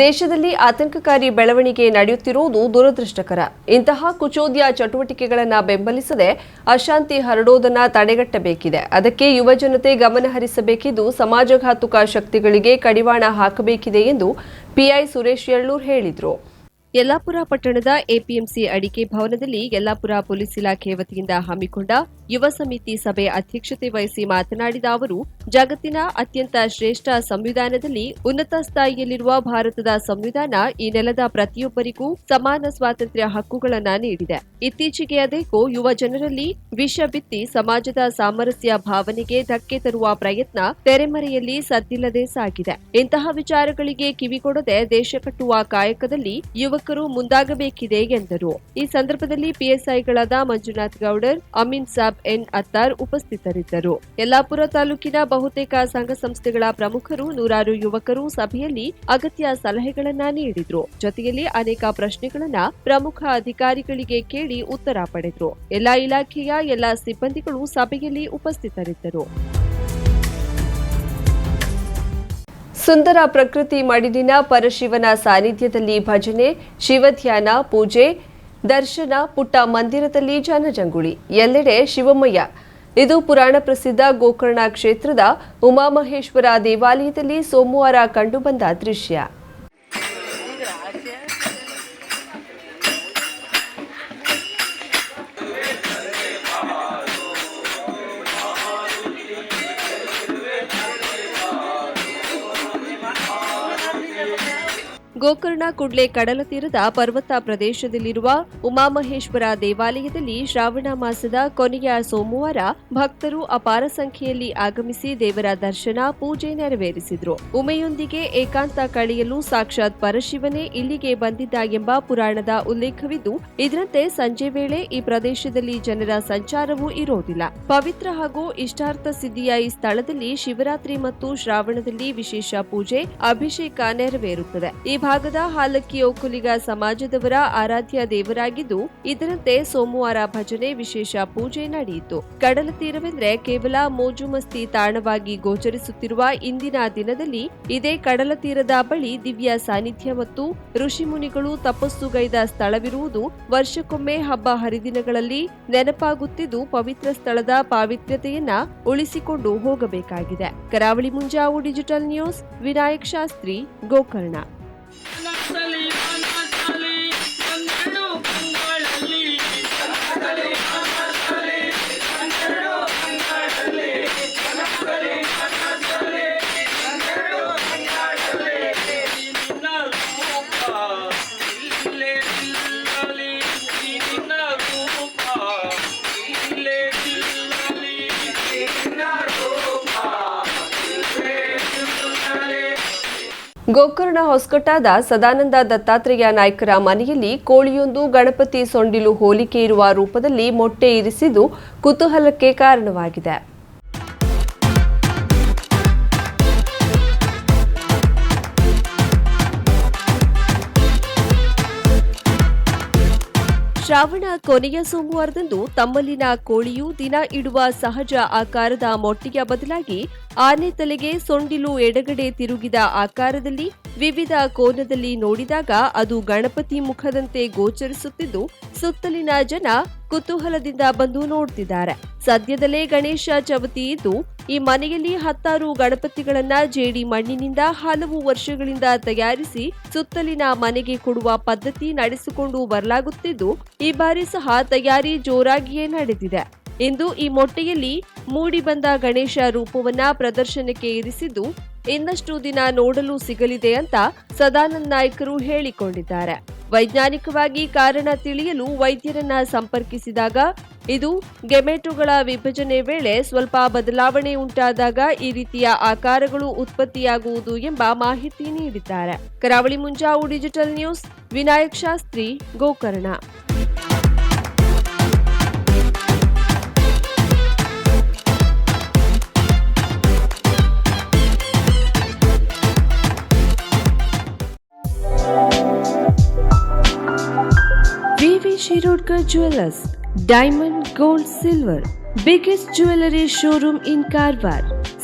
ದೇಶದಲ್ಲಿ ಆತಂಕಕಾರಿ ಬೆಳವಣಿಗೆ ನಡೆಯುತ್ತಿರುವುದು ದುರದೃಷ್ಟಕರ. ಇಂತಹ ಕುಚೋದ್ಯ ಚಟುವಟಿಕೆಗಳನ್ನು ಬೆಂಬಲಿಸದೆ ಅಶಾಂತಿ ಹರಡೋದನ್ನ ತಡೆಗಟ್ಟಬೇಕಿದೆ. ಅದಕ್ಕೆ ಯುವಜನತೆ ಗಮನಹರಿಸಬೇಕಿದ್ದು ಸಮಾಜಘಾತುಕ ಶಕ್ತಿಗಳಿಗೆ ಕಡಿವಾಣ ಹಾಕಬೇಕಿದೆ ಎಂದು ಪಿಐ ಸುರೇಶ್ ಯಳ್ಳೂರ್ ಹೇಳಿದರು. ಯಲ್ಲಾಪುರ ಪಟ್ಟಣದ ಎಪಿಎಂಸಿ ಅಡಿಕೆ ಭವನದಲ್ಲಿ ಯಲ್ಲಾಪುರ ಪೊಲೀಸ್ ಇಲಾಖೆ ವತಿಯಿಂದ ಹಮ್ಮಿಕೊಂಡ ಯುವ ಸಮಿತಿ ಸಭೆ ಅಧ್ಯಕ್ಷತೆ ವಹಿಸಿ ಮಾತನಾಡಿದ ಅವರು, ಜಗತ್ತಿನ ಅತ್ಯಂತ ಶ್ರೇಷ್ಠ ಸಂವಿಧಾನದಲ್ಲಿ ಉನ್ನತ ಸ್ಥಾಯಿಯಲ್ಲಿರುವ ಭಾರತದ ಸಂವಿಧಾನ ಈ ನೆಲದ ಪ್ರತಿಯೊಬ್ಬರಿಗೂ ಸಮಾನ ಸ್ವಾತಂತ್ರ್ಯ ಹಕ್ಕುಗಳನ್ನು ನೀಡಿದೆ. ಇತ್ತೀಚೆಗೆ ಅದೇಕೋ ಯುವ ಜನರಲ್ಲಿ ವಿಷ ಬಿತ್ತಿ ಸಮಾಜದ ಸಾಮರಸ್ಯ ಭಾವನೆಗೆ ಧಕ್ಕೆ ತರುವ ಪ್ರಯತ್ನ ತೆರೆಮರೆಯಲ್ಲಿ ಸದ್ದಿಲ್ಲದೆ ಸಾಗಿದೆ. ಇಂತಹ ವಿಚಾರಗಳಿಗೆ ಕಿವಿಗೊಡದೆ ದೇಶ ಕಟ್ಟುವ ಕಾಯಕದಲ್ಲಿ ಯುವಕರು ಮುಂದಾಗಬೇಕಿದೆ ಎಂದರು. ಈ ಸಂದರ್ಭದಲ್ಲಿ ಪಿಎಸ್ಐಗಳಾದ ಮಂಜುನಾಥ್ ಗೌಡರ್, ಅಮೀನ್ ಸಾಬ್ ಎನ್ ಅತ್ತಾರ್ ಉಪಸ್ಥಿತರಿದ್ದರು. ಯಲ್ಲಾಪುರ ತಾಲೂಕಿನ ಬಹುತೇಕ ಸಂಘ ಸಂಸ್ಥೆಗಳ ಪ್ರಮುಖರು, ನೂರಾರು ಯುವಕರು ಸಭೆಯಲ್ಲಿ ಅಗತ್ಯ ಸಲಹೆಗಳನ್ನ ನೀಡಿದ್ರು. ಜೊತೆಯಲ್ಲಿ ಅನೇಕ ಪ್ರಶ್ನೆಗಳನ್ನ ಪ್ರಮುಖ ಅಧಿಕಾರಿಗಳಿಗೆ ಕೇಳಿ ಉತ್ತರ ಪಡೆದ್ರು. ಎಲ್ಲಾ ಇಲಾಖೆಯ ಎಲ್ಲಾ ಸಿಬ್ಬಂದಿಗಳು ಸಭೆಯಲ್ಲಿ ಉಪಸ್ಥಿತರಿದ್ದರು. ಸುಂದರ ಪ್ರಕೃತಿ ಮಡಿಲಿನ ಪರಶಿವನ ಸಾನ್ನಿಧ್ಯದಲ್ಲಿ ಭಜನೆ, ಶಿವಧ್ಯಾನ, ಪೂಜೆ ದರ್ಶನ ಪುಟ್ಟ ಮಂದಿರದಲ್ಲಿ ಜನಜಂಗುಳಿ. ಎಲ್ಲೆಡೆ ಶಿವಮಯ್ಯ. ಇದು ಪುರಾಣ ಪ್ರಸಿದ್ಧ ಗೋಕರ್ಣ ಕ್ಷೇತ್ರದ ಉಮಾಮಹೇಶ್ವರ ದೇವಾಲಯದಲ್ಲಿ ಸೋಮವಾರ ಕಂಡುಬಂದ ದೃಶ್ಯ. ಗೋಕರ್ಣ ಕುಡ್ಲೆ ಕಡಲ ತೀರದ ಪರ್ವತ ಪ್ರದೇಶದಲ್ಲಿರುವ ಉಮಾಮಹೇಶ್ವರ ದೇವಾಲಯದಲ್ಲಿ ಶ್ರಾವಣ ಮಾಸದ ಕೊನೆಯ ಸೋಮವಾರ ಭಕ್ತರು ಅಪಾರ ಸಂಖ್ಯೆಯಲ್ಲಿ ಆಗಮಿಸಿ ದೇವರ ದರ್ಶನ, ಪೂಜೆ ನೆರವೇರಿಸಿದರು. ಉಮೆಯೊಂದಿಗೆ ಏಕಾಂತ ಕಳೆಯಲು ಸಾಕ್ಷಾತ್ ಪರಶಿವನೇ ಇಲ್ಲಿಗೆ ಬಂದಿದ್ದ ಎಂಬ ಪುರಾಣದ ಉಲ್ಲೇಖವಿದ್ದು, ಇದರಂತೆ ಸಂಜೆ ವೇಳೆ ಈ ಪ್ರದೇಶದಲ್ಲಿ ಜನರ ಸಂಚಾರವೂ ಇರೋದಿಲ್ಲ. ಪವಿತ್ರ ಹಾಗೂ ಇಷ್ಟಾರ್ಥ ಸಿದ್ಧಿಯ ಈ ಸ್ಥಳದಲ್ಲಿ ಶಿವರಾತ್ರಿ ಮತ್ತು ಶ್ರಾವಣದಲ್ಲಿ ವಿಶೇಷ ಪೂಜೆ, ಅಭಿಷೇಕ ನೆರವೇರುತ್ತದೆ. ಈ ಭಾಗದ ಹಾಲಕ್ಕಿ ಒಕ್ಕಲಿಗ ಸಮಾಜದವರ ಆರಾಧ್ಯ ದೇವರಾಗಿದ್ದು, ಇದರಂತೆ ಸೋಮವಾರ ಭಜನೆ ವಿಶೇಷ ಪೂಜೆ ನಡೆಯಿತು. ಕಡಲ ತೀರವೆಂದರೆ ಕೇವಲ ಮೋಜು ಮಸ್ತಿ ತಾಣವಾಗಿ ಗೋಚರಿಸುತ್ತಿರುವ ಇಂದಿನ ದಿನದಲ್ಲಿ ಇದೇ ಕಡಲ ತೀರದ ಬಳಿ ದಿವ್ಯ ಸಾನ್ನಿಧ್ಯ ಮತ್ತು ಋಷಿಮುನಿಗಳು ತಪಸ್ಸುಗೈದ ಸ್ಥಳವಿರುವುದು ವರ್ಷಕ್ಕೊಮ್ಮೆ ಹಬ್ಬ ಹರಿದಿನಗಳಲ್ಲಿ ನೆನಪಾಗುತ್ತಿದ್ದು, ಪವಿತ್ರ ಸ್ಥಳದ ಪಾವಿತ್ರ್ಯತೆಯನ್ನ ಉಳಿಸಿಕೊಂಡು ಹೋಗಬೇಕಾಗಿದೆ. Karavali Munjavu digital news, Vinayak Shastri, Gokarna. No, Gokarna ಹೊಸಕೊಟ್ಟಾದ Sadananda Dattatreya ನಾಯ್ಕರ ಮನೆಯಲ್ಲಿ ಕೋಳಿಯೊಂದು, ಗಣಪತಿ ಸೊಂಡಿಲು ಹೋಲಿಕೆ ಇರುವ ರೂಪದಲ್ಲಿ ಮೊಟ್ಟೆ ಇರಿಸಿದ್ದು ಕುತೂಹಲಕ್ಕೆ ಕಾರಣವಾಗಿದೆ. ಶ್ರಾವಣ ಕೊನೆಯ ಸೋಮವಾರದಂದು ತಮ್ಮಲ್ಲಿನ ಕೋಳಿಯು ದಿನ ಇಡುವ ಸಹಜ ಆಕಾರದ ಮೊಟ್ಟೆಯ ಬದಲಾಗಿ ಆನೆ ತಲೆಗೆ ಸೊಂಡಿಲು ಎಡಗಡೆ ತಿರುಗಿದ ಆಕಾರದಲ್ಲಿ ವಿವಿಧ ಕೋನದಲ್ಲಿ ನೋಡಿದಾಗ ಅದು ಗಣಪತಿ ಮುಖದಂತೆ ಗೋಚರಿಸುತ್ತಿದ್ದು ಸುತ್ತಲಿನ ಜನ ಕುತೂಹಲದಿಂದ ಬಂದು ನೋಡ್ತಿದ್ದಾರೆ. ಸದ್ಯದಲ್ಲೇ ಗಣೇಶ ಚವತಿ ಇದ್ದು, ಈ ಮನೆಯಲ್ಲಿ ಹತ್ತಾರು ಗಣಪತಿಗಳನ್ನ ಜೇಡಿ ಮಣ್ಣಿನಿಂದ ಹಲವು ವರ್ಷಗಳಿಂದ ತಯಾರಿಸಿ ಸುತ್ತಲಿನ ಮನೆಗೆ ಕೊಡುವ ಪದ್ಧತಿ ನಡೆಸಿಕೊಂಡು ಬರಲಾಗುತ್ತಿದ್ದು, ಈ ಬಾರಿ ಸಹ ತಯಾರಿ ಜೋರಾಗಿಯೇ ನಡೆದಿದೆ. ಇಂದು ಈ ಮೊಟ್ಟೆಯಲ್ಲಿ ಮೂಡಿ ಬಂದ ಗಣೇಶ ರೂಪವನ್ನ ಪ್ರದರ್ಶನಕ್ಕೆ ಇರಿಸಿದ್ದು ಇನ್ನಷ್ಟು ದಿನ ನೋಡಲು ಸಿಗಲಿದೆ ಅಂತ ಸದಾನಂದ್ ನಾಯ್ಕರು ಹೇಳಿಕೊಂಡಿದ್ದಾರೆ. ವೈಜ್ಞಾನಿಕವಾಗಿ ಕಾರಣ ತಿಳಿಯಲು ವೈದ್ಯರನ್ನ ಸಂಪರ್ಕಿಸಿದಾಗ ಇದು ಗೆಮೆಟುಗಳ ವಿಭಜನೆ ವೇಳೆ ಸ್ವಲ್ಪ ಬದಲಾವಣೆ ಉಂಟಾದಾಗ ಈ ರೀತಿಯ ಆಕಾರಗಳು ಉತ್ಪತ್ತಿಯಾಗುವುದು ಎಂಬ ಮಾಹಿತಿ ನೀಡಿದ್ದಾರೆ. Karavali Munjavu digital news, Vinayak Shastri, Gokarna. V V Shirodkar jewellers diamond gold silver biggest jewellery showroom in Karwar